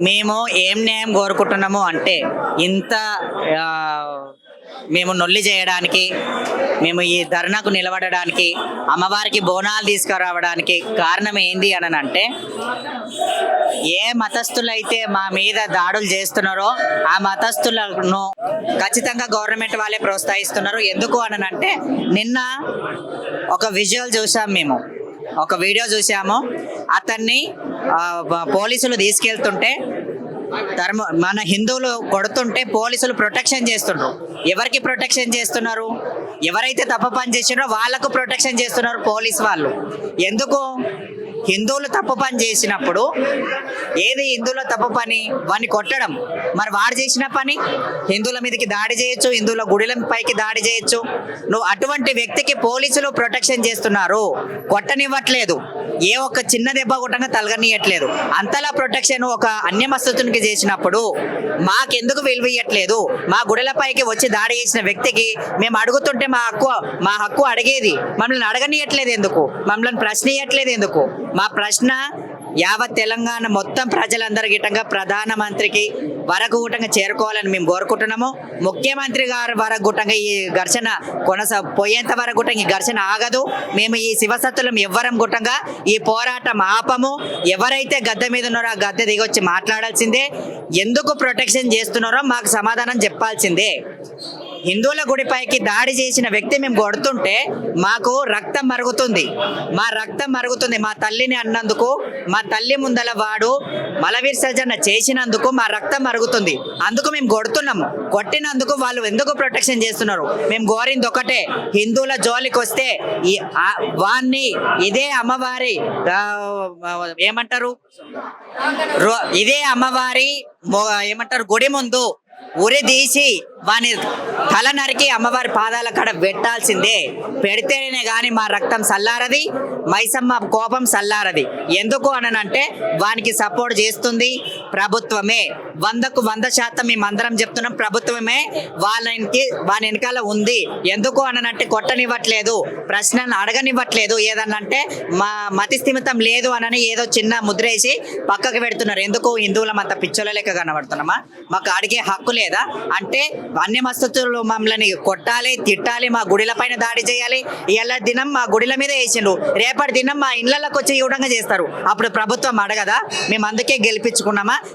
మేము ఏం న్యాయం కోరుకుంటున్నాము అంటే ఇంత మేము నొల్లి చేయడానికి మేము ఈ ధర్నాకు నిలబడడానికి అమ్మవారికి బోనాలు తీసుకురావడానికి కారణం ఏంది అని అంటే ఏ మతస్థులైతే మా మీద దాడులు చేస్తున్నారో ఆ మతస్థులను ఖచ్చితంగా గవర్నమెంట్ వాళ్ళే ప్రోత్సహిస్తున్నారు. ఎందుకు అని అంటే నిన్న ఒక విజువల్ చూసాం మేము. ఒక వీడియో చూసాము అతన్ని పోలీసులు తీసుకెళ్తుంటే ధర్మ మన హిందువులు కొడుతుంటే పోలీసులు ప్రొటెక్షన్ చేస్తుండ్రు. ఎవరికి ప్రొటెక్షన్ చేస్తున్నారు? ఎవరైతే తప్ప పని చేసినారో వాళ్ళకు ప్రొటెక్షన్ చేస్తున్నారు పోలీస్ వాళ్ళు. ఎందుకు? హిందువులు తప్పు పని చేసినప్పుడు ఏది హిందువుల తప్పు పని? వాడిని కొట్టడం. మరి వాడు చేసిన పని? హిందువుల మీదకి దాడి చేయొచ్చు హిందువుల గుడిల పైకి దాడి చేయొచ్చు. నువ్వు అటువంటి వ్యక్తికి పోలీసులు ప్రొటెక్షన్ చేస్తున్నారు. కొట్టనివ్వట్లేదు. ఏ ఒక్క చిన్న దెబ్బ కొట్టంగా తలగనియట్లేదు అంతలా ప్రొటెక్షన్ ఒక అన్యమస్తునికి చేసినప్పుడు మాకెందుకు విలువ ఇయ్యట్లేదు? మా గుడిల పైకి వచ్చి దాడి చేసిన వ్యక్తికి మేము అడుగుతుంటే మా హక్కు మా హక్కు అడిగేది. మమ్మల్ని అడగనియట్లేదు ఎందుకు? మమ్మల్ని ప్రశ్నియట్లేదు ఎందుకు? మా ప్రశ్న యావత్ తెలంగాణ మొత్తం ప్రజలందరి గిటంగా ప్రధానమంత్రికి వరకు గుటంగా చేరుకోవాలని మేము కోరుకుంటున్నాము. ముఖ్యమంత్రి గారి వరకు గుట్టంగా ఈ ఘర్షణ కొనసా పోయేంత వరకు గుటంగా ఈ ఘర్షణ ఆగదు. మేము ఈ శివసత్తులం ఎవ్వరం గుట్టంగా ఈ పోరాటం ఆపము. ఎవరైతే గద్దె మీద ఉన్నారో ఆ గద్దె దిగొచ్చి మాట్లాడాల్సిందే. ఎందుకు ప్రొటెక్షన్ చేస్తున్నారో మాకు సమాధానం చెప్పాల్సిందే. హిందువుల గుడిపైకి దాడి చేసిన వ్యక్తి మేము కొడుతుంటే మాకు రక్తం మరుగుతుంది. మా రక్తం మరుగుతుంది. మా తల్లిని అన్నందుకు మా తల్లి ముందల వాడు మల విసర్జన చేసినందుకు మా రక్తం మరుగుతుంది. అందుకు మేము కొడుతున్నాము కొట్టినందుకు వాళ్ళు ఎందుకు ప్రొటెక్షన్ చేస్తున్నారు? మేము కోరింది ఒకటే. హిందువుల జోలికి వస్తే వాన్ని ఇదే అమ్మవారి ఏమంటారు? రో- ఇదే అమ్మవారి ఏమంటారు? గుడి ముందు ఉరి తీసి వాని తల నరికి అమ్మవారి పాదాల కాడ పెట్టాల్సిందే. పెడితేనే కానీ మా రక్తం సల్లారది మైసమ్మ కోపం సల్లారది ఎందుకు అనంటే వానికి సపోర్ట్ చేస్తుంది ప్రభుత్వమే. వందకు వంద శాతం మేము అందరం చెప్తున్నాం ప్రభుత్వమే వాళ్ళకి వాని వెనకాల ఉంది. ఎందుకు అనంటే కొట్టనివ్వట్లేదు. ప్రశ్నలు అడగనివ్వట్లేదు. ఏదన్నంటే మా మతి స్థిమితం లేదు అనని ఏదో చిన్న ముద్రేసి పక్కకు పెడుతున్నారు. ఎందుకు హిందువుల మత పిచ్చోల లెక్క కనబడుతున్నామా? మాకు అడిగే హక్కు లేదా? అంటే అన్ని మస్తతులు మమ్మల్ని కొట్టాలి తిట్టాలి మా గుడిల పైన దాడి చేయాలి. ఇలా దినం మా గుడిల మీద వేసిండు రేపటి దినం మా ఇళ్ళలోకి వచ్చి ఇవ్వడంగా చేస్తారు. అప్పుడు ప్రభుత్వం అడగదా? మేము అందుకే గెలిపించుకున్నామా?